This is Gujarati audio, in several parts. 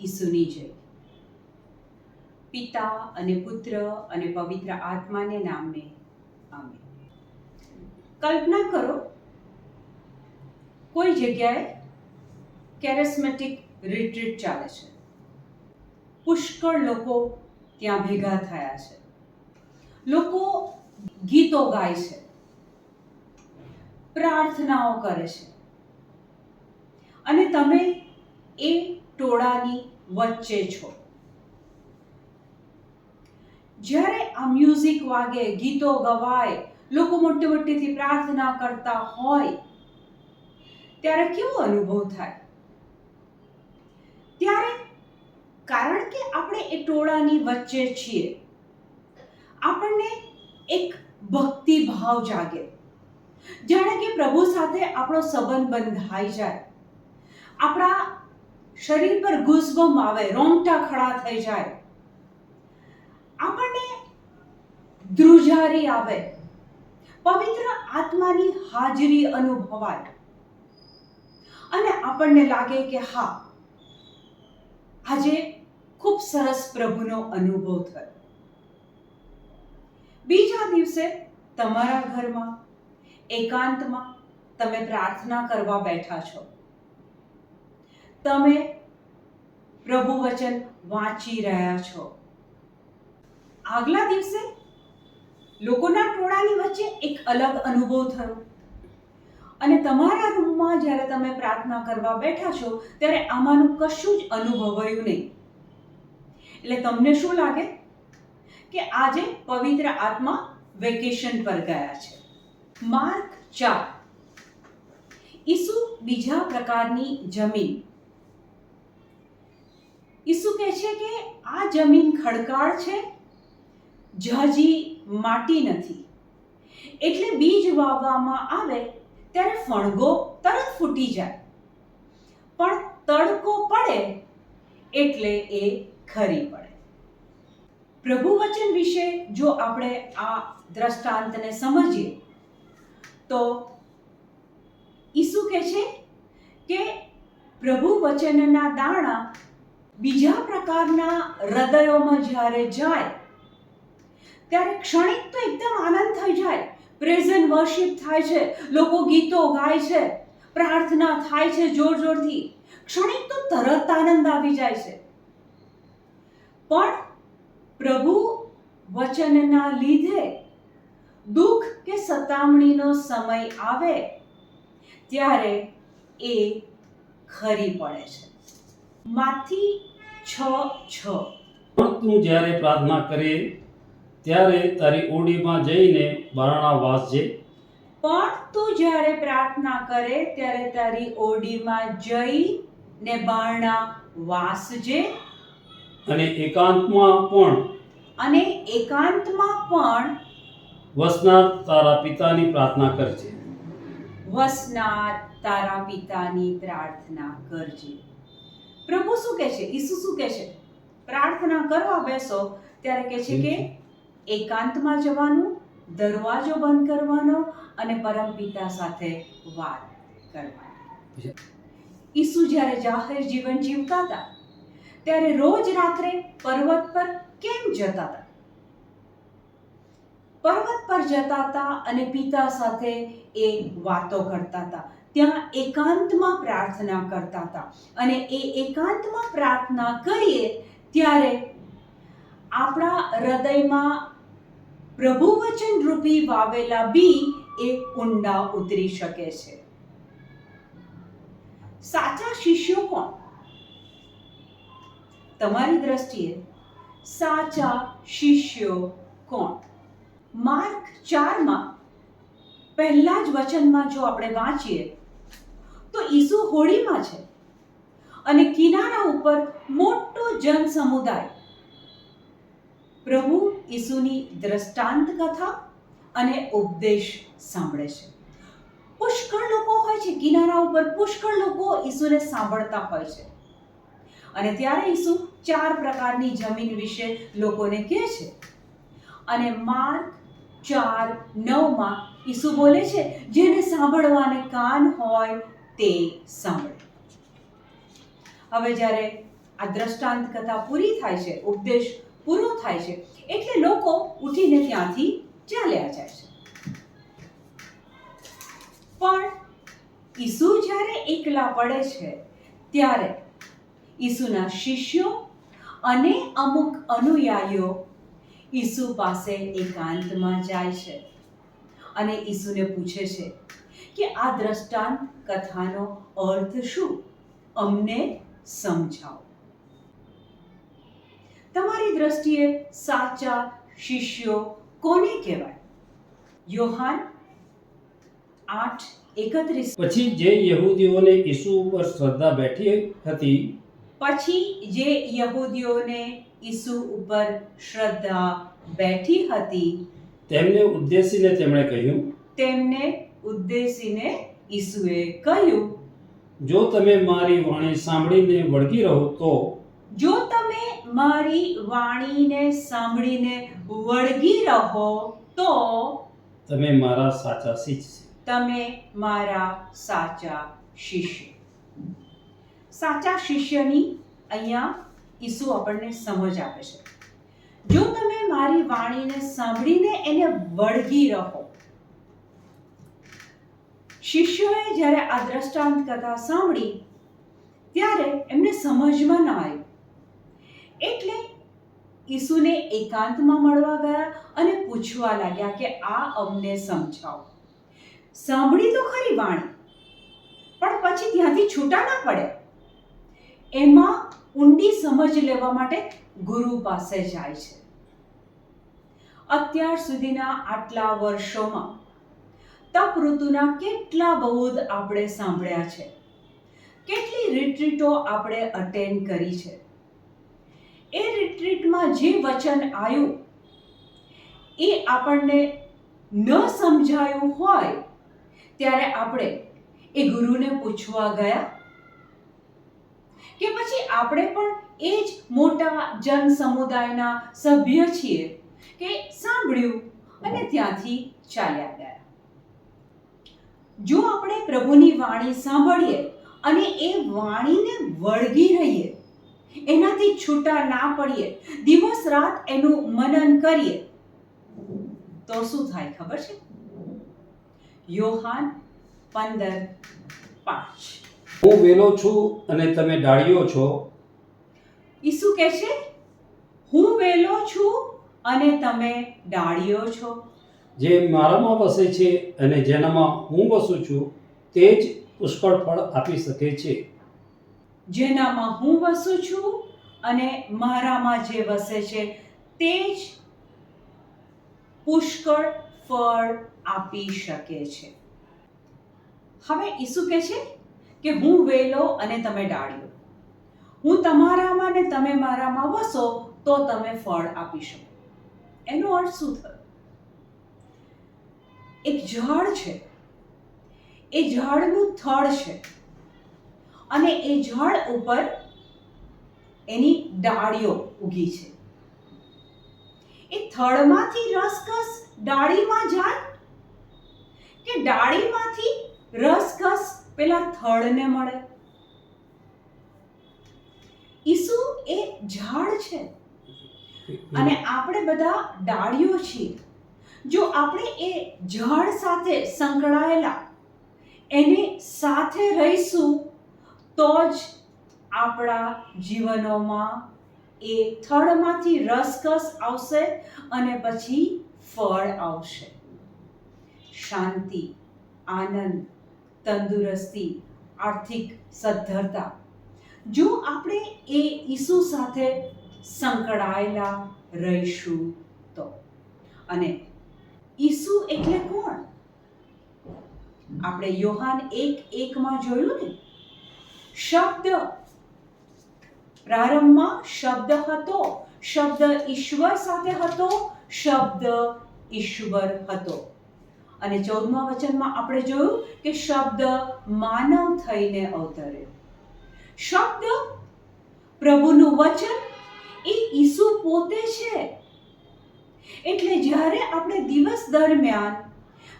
ઈસુની જય પિતા અને પુત્ર અને પવિત્ર આત્માને નામે આમે કલ્પના કરો, કોઈ જગ્યાએ કેરેસ્મેટિક રિટ્રીટ ચાલે છે. પુષ્કળ લોકો ત્યાં ભેગા થયા છે. લોકો ગીતો ગાય છે. પ્રાર્થનાઓ કરે છે. અને તમે ટોળાની વચ્ચે છો. જ્યારે આ મ્યુઝિક વાગે, ગીતો ગવાય, લોકો મોટી મોટીથી પ્રાર્થના કરતા હોય, ત્યારે કેવો અનુભવ થાય? ત્યારે કારણ કે આપણે એ ટોળાની વચ્ચે છીએ, આપણને એક ભક્તિ ભાવ જાગે. જાણે કે પ્રભુ સાથે આપણો સંબંધ બંધાઈ જાય. આપણા શરીર પર ગુઝબમ આવે રોંગટા ખડા થઈ જાય. આપણને ધ્રુજારી આવે. પવિત્ર આત્માની હાજરી અનુભવાય. અને આપણને લાગે કે હા, આજે ખૂબ સરસ પ્રભુનો અનુભવ થયો. બીજા દિવસે તમારા ઘરમાં, એકાંતમાં તમે પ્રાર્થના કરવા બેઠા છો. તમે પ્રભુ વચન વાંચી રહ્યા છો. આગલા દિવસે લોકોના ટોળાની વચ્ચે એક અલગ અનુભવ થયો. અને તમારા રૂમમાં જ્યારે તમે પ્રાર્થના કરવા બેઠા છો, ત્યારે આમાંનું કશું જ અનુભવાયું નહીં. એટલે તમને શું લાગે? કે આજે પવિત્ર આત્મા વેકેશન પર ગયા છે. માર્ક ચાર. ઈસુ બીજા પ્રકારની જમીન કહે છે કે આ જમીન ખડકાળ છે જહાજી માટી નથી. એટલે બીજ વાવવામાં આવે ત્યારે ફણગો તરત ફૂટી જાય. પણ તડકો પડે એટલે એ ખરી પડે. પ્રભુ વચન વિશે જો આપણે આ દ્રષ્ટાંતને સમજીએ, તો ઈસુ કહે છે કે પ્રભુ વચનના દાણા બીજા પ્રકારના હૃદયોમાં જ્યારે જાય, ત્યારે ક્ષણિક તો એકદમ આનંદ થઈ જાય. પ્રેઝન વર્શિપ થાય છે, લોકો ગીતો ગાય છે, પ્રાર્થના થાય છે જોર જોરથી. ક્ષણિક તો તરત આનંદ આવી જાય છે. પણ પ્રભુ વચનના લીધે દુઃખ કે સતામણીનો સમય આવે, ત્યારે એ ખરી પડે છે. માથી છ છ. પણ તું જ્યારે પ્રાર્થના કરે ત્યારે તારી ઓડીમાં જઈને બારણા વાસજે. પણ તું જ્યારે પ્રાર્થના કરે ત્યારે તારી ઓડીમાં જઈ ને બારણા વાસજે. અને એકાંતમાં પણ અને એકાંતમાં પણ વસનાર તારા પિતાની પ્રાર્થના કરજે. વસનાર તારા પિતાની પ્રાર્થના કરજે. પ્રભુ શું કહે છે ઈસુ શું કહે છે પ્રાર્થના કરવા બેસો, ત્યારે કહે છે કે, એકાંતમાં જવાનું, દરવાજો બંધ કરવાનો અને પરમપિતા સાથે વાત કરવાની. ઈસુ જ્યારે જાહેર જીવન જીવતા હતા, ત્યારે રોજ રાત્રે પર્વત પર કેમ જતા હતા? પર્વત પર જતા હતા અને પિતા સાથે એ વાતો કરતા હતા. ત્યાં એકાંતમાં પ્રાર્થના કરતા હતા. અને એ એકાંતમાં પ્રાર્થના કરીએ ત્યારે આપણા હૃદયમાં પ્રભુ વચન રૂપી વાવેલા બી એ ઊંડા ઉતરી શકે છે. સાચા શિષ્યો કોણ? તમારી દ્રષ્ટિએ સાચા શિષ્યો કોણ? માર્ક ચારમાં પહેલા જ વચનમાં જો આપણે વાંચીએ ઈસુ હોળીમાં છે. અને કિનારા ઉપર મોટો જન સમુદાય પ્રભુ ઈસુની દ્રષ્ટાંત કથા અને ઉપદેશ સાંભળે છે. પુષ્કળ લોકો હોય છે કિનારા ઉપર, પુષ્કળ લોકો ઈસુને સાંભળતા હોય છે. અને ત્યારે ઈસુ ચાર પ્રકારની જમીન વિશે લોકોને કહે છે. અને માર્ક ચાર નવમાં ઈસુ બોલે છે, જેને સાંભળવાને કાન હોય તે સાંભળે. હવે જ્યારે આ દ્રષ્ટાંત કથા પૂરી થાય છે, ઉપદેશ પૂરો થાય છે, એટલે લોકો ઉઠીને ત્યાંથી ચાલ્યા જાય છે. પણ ઈસુ જ્યારે એકલા પડે છે, ત્યારે ઈસુના શિષ્યો અને અમુક અનુયાયીઓ ઈસુ પાસે એકાંતમાં જાય છે અને ઈસુને પૂછે છે કે આ દ્રષ્ટાંત કથાનો અર્થ શું? અમને સમજાવો. તમારી દ્રષ્ટિએ સાચા શિષ્યો કોને કહેવાય? યોહાન આઠ એકત્રીસ. પછી જે યહૂદીઓને ઈસુ ઉપર શ્રદ્ધા બેઠી હતી પછી જે યહૂદીઓને ઈસુ ઉપર શ્રદ્ધા બેઠી હતી તેમને ઉદ્દેશીને તેમણે કહ્યું તેમને ઉદ્દેશીને ઈસુએ કહ્યું જો તમે મારી વાણી સાંભળીને વળગી રહો તો? જો તમે મારી વાણીને સાંભળીને વળગી રહો તો? તમે મારા સાચા શિષ્ય તમે મારા સાચા શિષ્ય. સાચા શિષ્યની અહીંયા ઈસુ આપણને સમજ આપે છે. જો તમે મારી વાણીને સાંભળીને એને વળગી રહો શિષ્યોએ જ્યારે આ દ્રષ્ટાંત કથા સાંભળી, ત્યારે એમને સમજમાં ન આવ્યું. એટલે ઈસુને એકાંતમાં મળવા ગયા અને પૂછવા લાગ્યા કે આ અમને સમજાવો. સાંભળી તો ખરી વાણી, પણ પછી ત્યાંથી છૂટા ના પડે. એમાં ઊંડી સમજ લેવા માટે ગુરુ પાસે જાય છે. અત્યાર સુધીના આટલા વર્ષોમાં તપ ઋતુના કેટલા બૌદ્ધ આપણે સાંભળ્યા છે? કેટલી રિટ્રીટો આપણે અટેન્ડ કરી છે? એ રિટ્રીટમાં જે વચન આવ્યું, એ આપણને ન સમજાયું હોય, ત્યારે આપણે એ ગુરુને પૂછવા ગયા કે પછી આપણે પણ એ જ મોટા જન સમુદાયના સભ્ય છીએ કે સાંભળ્યું અને ત્યાંથી ચાલ્યા ગયા? જો આપણે પ્રભુની વાણી સાંભળીએ અને એ વાણીને વળગી રહીએ એનાથી છૂટા ના પડીએ દિવસ રાત એનું મનન કરીએ તો શું થાય ખબર છે? યોહાન પંદર પાંચ. હું વેલો છું અને તમે ડાળીઓ છો. ઈસુ કહે છે હું વેલો છું અને તમે ડાળીઓ છો. જે મારામાં વસે છે અને જેનામાં હું વસું છું, તે જ પુષ્કળ ફળ આપી શકે છે. જેનામાં હું વસું છું અને મારામાં જે વસે છે, તે જ પુષ્કળ ફળ આપી શકે છે. હવે ઈસુ કહે છે કે હું વેલો અને તમે ડાળીઓ. હું તમારામાં ને તમે મારામાં વસો, તો તમે ફળ આપી શકો. એનો અર્થ શું થયો? એક ઝાડ છે. એ ઝાડનું થડ છે. અને એ ઝાડ ઉપર એની ડાળીઓ ઉગી છે. એ થડમાંથી રસકસ ડાળીમાં જાય? કે ડાળીમાંથી રસકસ પેલા થડને મળે? ઈસુ એ ઝાડ છે. અને આપણે બધા ડાળીઓ છીએ. જો આપણે એ ઝાડ સાથે સંકળાયેલા, એને સાથે રહીશું, તો જ આપણા જીવનોમાં એ થડમાંથી રસકસ આવશે અને પછી ફળ આવશે. શાંતિ, આનંદ, તંદુરસ્તી, આર્થિક સદ્ધરતા. જો આપણે એ ઈસુ સાથે સંકળાયેલા રહીશું તો. અને ઈસુ એટલે કોણ? આપણે યોહાન એક એકમાં જોયું ને? શબ્દ. પ્રારંભમાં શબ્દ હતો, શબ્દ ઈશ્વર સાથે હતો, શબ્દ ઈશ્વર હતો. અને ચૌદમા વચનમાં આપણે જોયું કે શબ્દ માનવ થઈને અવતર્યો. શબ્દ પ્રભુનું વચન એ ઈસુ પોતે છે. એટલે જ્યારે આપણે દિવસ દરમિયાન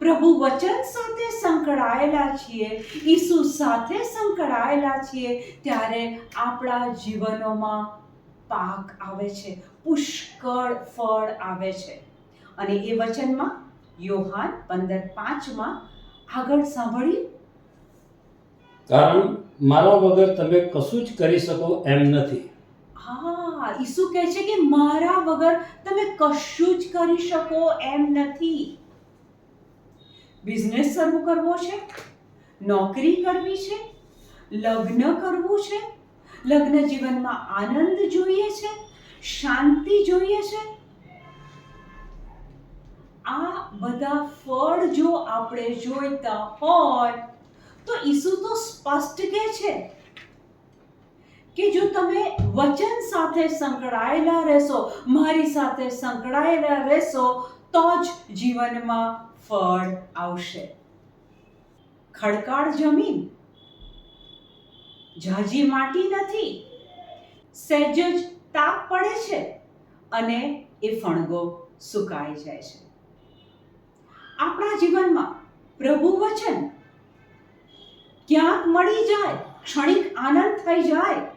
પ્રભુ વચન સાથે સંકળાયેલા છીએ, ઈસુ સાથે સંકળાયેલા છીએ, ત્યારે આપણા જીવનોમાં પાક આવે છે, પુષ્કળ ફળ આવે છે. અને એ વચનમાં યોહાન પંદર પાંચમાં આગળ સાંભળી. કારણ મારા વગર તમે કશું જ કરી શકો એમ નથી. હા, ઈસુ કહે છે કે મારા વગર તમે કશું જ કરી શકો એમ નથી. બિઝનેસ શરૂ કરવો છે? નોકરી કરવી છે? લગ્ન કરવું છે? લગ્ન જીવનમાં આનંદ જોઈએ છે? શાંતિ જોઈએ છે? આ બધા ફળ જો આપણે જોઈતા હોય, તો ઈસુ તો સ્પષ્ટ કહે છે કે જો તમે વચન સાથે સંકળાયેલા રહેશો, મારી સાથે સંકળાયેલા રહેશો, તો જ જીવનમાં ફળ આવશે. ખડકાળ જમીન. ઝાઝી માટી નથી. સહેજ જ તાપ પડે છે અને એ ફણગો સુકાઈ જાય છે. આપણા જીવનમાં પ્રભુ વચન ક્યાંક મળી જાય, ક્ષણિક આનંદ થઈ જાય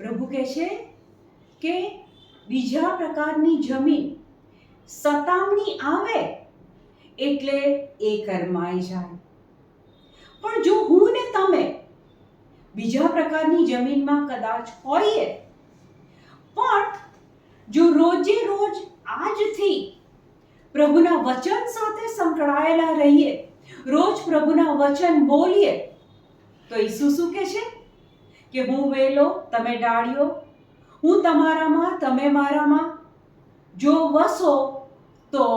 પ્રભુ કહે છે કે બીજા પ્રકારની જમીન સતામણી આવે એટલે એ કરમાઈ જાય. પણ જો હું ને તમે બીજા પ્રકારની જમીનમાં કદાચ હોઈએ, પણ જો રોજે રોજ આજથી પ્રભુના વચન સાથે સંકળાયેલા રહીએ, રોજ પ્રભુના વચન બોલીએ, તો ઈસુ શું કહે છે? કે હું વેલો, તમે ડાળીઓ હું તમારામાં, તમે મારામાં? જો વસો, તો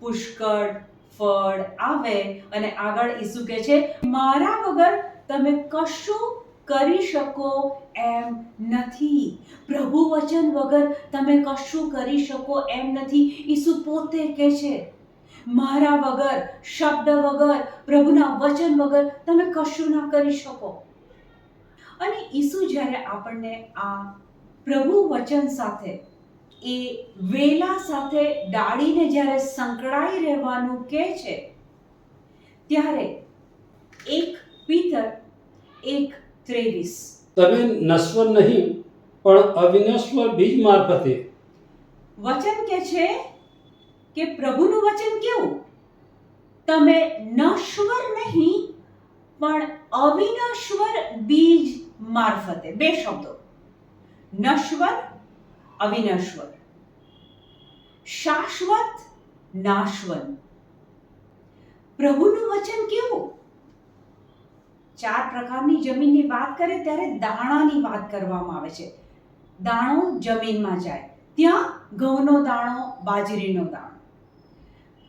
પુષ્કળ ફળ આવે. અને આગળ ઈસુ કહે છે, મારા વગર તમે કશું કરી શકો એમ નથી. પ્રભુ વચન વગર તમે કશું કરી શકો એમ નથી. ઈસુ પોતે કહે છે, મારા વગર, શબ્દ વગર, પ્રભુના વચન વગર તમે કશું ના કરી શકો. અને ઈસુ જ્યારે આપણને આ પ્રભુ વચન સાથે એ વેલા સાથે ડાળીને જ્યારે સંકળાઈ રહેવાનું કહે છે ત્યારે એક પિતર એક ત્રેવીસ. તમે નશ્વર નહીં પણ અવિનશ્વર બીજ મારફતે. વચન કે છે કે પ્રભુનું વચન કેવું? તમે નશ્વર નહીં પણ અવિનશ્વર બીજ મારફતે. બે શબ્દો. નશ્વર, અવિનશ્વર. શાશ્વત, નાશવન. પ્રભુનું વચન કેવું? ચાર પ્રકારની જમીનની વાત કરે ત્યારે દાણાની વાત કરવામાં આવે છે. દાણો જમીનમાં જાય. ત્યાં ઘઉંનો દાણો, બાજરીનો દાણો.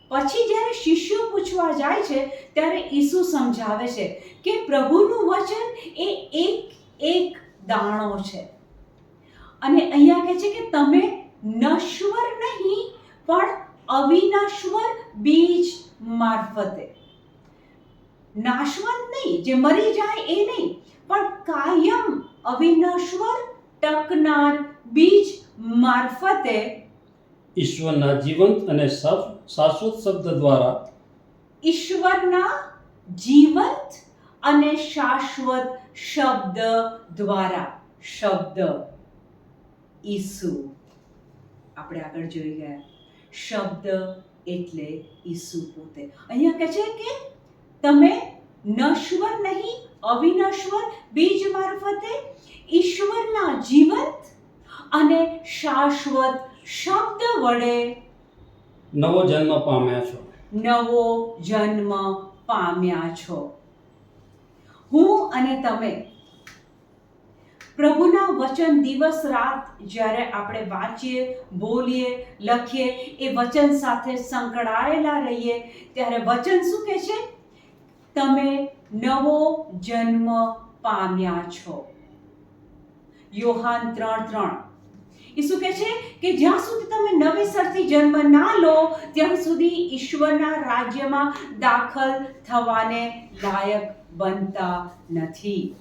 પછી જ્યારે શિષ્યો પૂછવા જાય છે, ત્યારે ઈસુ સમજાવે છે કે પ્રભુનું વચન એ એક એક દાણો છે. અને અહીંયા કહે છે કે તમે નશ્વર નહીં પણ અવિનશ્વર બીજ મારફતે. નાશવંત નહીં જે મરી જાય એ નહીં પણ કાયમ અવિનશ્વર ટકનાર બીજ મારફતે ઈશ્વરના જીવંત અને શાશ્વત શબ્દ દ્વારા ઈશ્વરના જીવંત અને શાશ્વત શબ્દ દ્વારા. શબ્દ. ઈસુ. આપણે આગળ જોઈ ગયા. શબ્દ એટલે ઈસુ પોતે. અહીંયા કહે છે કે તમે નશ્વર નહીં અવિનશ્વર બીજ મારફતે ઈશ્વરના જીવંત અને શાશ્વત શબ્દ વડે નવો જન્મ પામ્યા છો. નવો જન્મ પામ્યા છો. હું અને તમે. પ્રભુના વચન દિવસ રાત જ્યારે આપણે વાંચીએ, બોલીએ, લખીએ, એ વચન સાથે સંકળાયેલા રહીએ, ત્યારે વચન શું કહે છે? તમે નવો જન્મ પામ્યા છો. યોહાન ત્રણ ત્રણ. એ શું કહે છે? કે જ્યાં સુધી તમે નવેસરથી જન્મ ના લો, ત્યાં સુધી ઈશ્વરના રાજ્યમાં દાખલ થવાને લાયક બનતા નથી.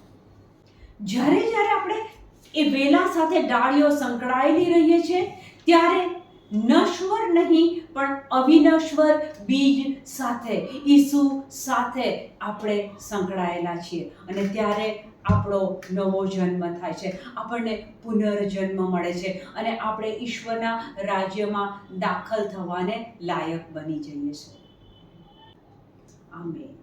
જ્યારે જ્યારે આપણે એ વેલા સાથે ડાળીઓ સંકળાયેલી રહીએ છીએ, ત્યારે નશ્વર નહીં, પણ અવિનશ્વર બીજ સાથે, ઈસુ સાથે આપણે સંકળાયેલા છીએ. અને ત્યારે આપણો નવો જન્મ થાય છે. આપણને પુનર્જન્મ મળે છે. અને આપણે ઈશ્વરના રાજ્યમાં દાખલ થવાને લાયક બની જઈએ છીએ. આમેન.